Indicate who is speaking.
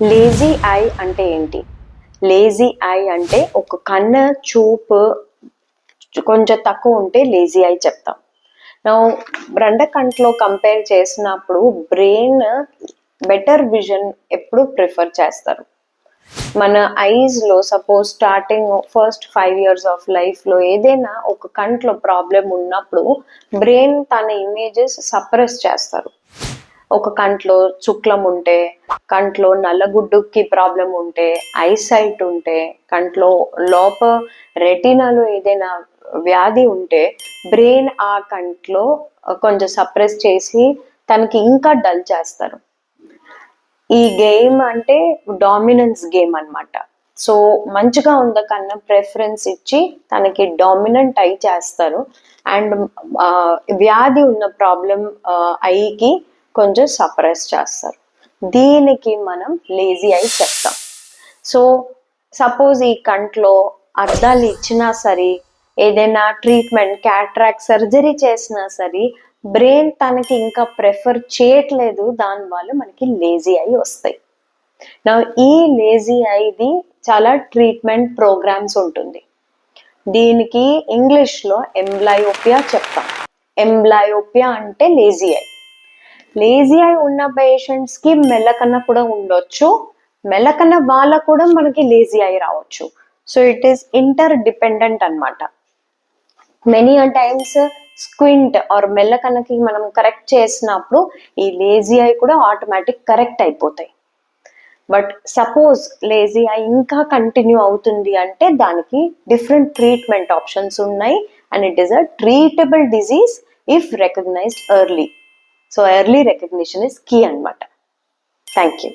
Speaker 1: Lazy eye అంటే ఏంటి? Lazy eye అంటే ఒక కన్ను చూపు కొంచెం తక్కువ ఉంటే లేజీ ఐ చెప్తాం. నా రెండ కంట్లో కంపేర్ చేసినప్పుడు బ్రెయిన్ బెటర్ విజన్ ఎప్పుడు ప్రిఫర్ చేస్తారు? మన ఐజ్లో suppose starting first five years of లైఫ్లో ఏదైనా ఒక కంట్లో ప్రాబ్లం ఉన్నప్పుడు బ్రెయిన్ తన ఇమేజెస్ సప్రెస్ చేస్తారు. ఒక కంట్లో చుక్లం ఉంటే కంట్లో నల్లగుడ్డుకి ప్రాబ్లం ఉంటే ఐసైట్ ఉంటే కంట్లో లోప రెటినాలో ఏదైనా వ్యాధి ఉంటే బ్రెయిన్ ఆ కంట్లో కొంచెం సప్రెస్ చేసి తనకి ఇంకా డల్ చేస్తారు. ఈ గేమ్ అంటే డామినెన్స్ గేమ్ అన్నమాట. సో మంచిగా ఉందకన్నా ప్రిఫరెన్స్ ఇచ్చి తనకి డామినెంట్ అయి చేస్తారు. అండ్ వ్యాధి ఉన్న ప్రాబ్లం ఐకి కొంచెం సప్రెస్ చేస్తారు. దీనికి మనం లేజీ అయి చెప్తాం. సో సపోజ్ ఈ కంట్లో అద్దాలు ఇచ్చినా సరే ఏదైనా ట్రీట్మెంట్ క్యాట్రాక్ సర్జరీ చేసినా సరే బ్రెయిన్ తనకి ఇంకా ప్రిఫర్ చేయట్లేదు దానివల్ల మనకి లేజీ అయి వస్తాయి. నా ఈ లేజీ అయిది చాలా ట్రీట్మెంట్ ప్రోగ్రామ్స్ ఉంటుంది. దీనికి ఇంగ్లీష్లో ఎంబ్లయోపియా చెప్తాం. ఎంబ్లయోపియా అంటే లేజీ అయి. లేజీ ఐ ఉన్న పేషెంట్స్కి మెల్లకన్న కూడా ఉండొచ్చు. మెల్లకన్న వాళ్ళ కూడా మనకి లేజీ అయి రావచ్చు. So it is interdependent అనమాట మెనీ టైమ్స్ స్క్వింట్ ఆర్ మెల్లకన్నకి మనం కరెక్ట్ చేసినప్పుడు ఈ లేజీ ఐ కూడా ఆటోమేటిక్ కరెక్ట్ అయిపోతాయి. బట్ సపోజ్ లేజీ ఐ ఇంకా కంటిన్యూ అవుతుంది అంటే దానికి డిఫరెంట్ ట్రీట్మెంట్ ఆప్షన్స్ ఉన్నాయి. And it is a treatable disease if recognised early so early recognition is key అనమాట థ్యాంక్ యూ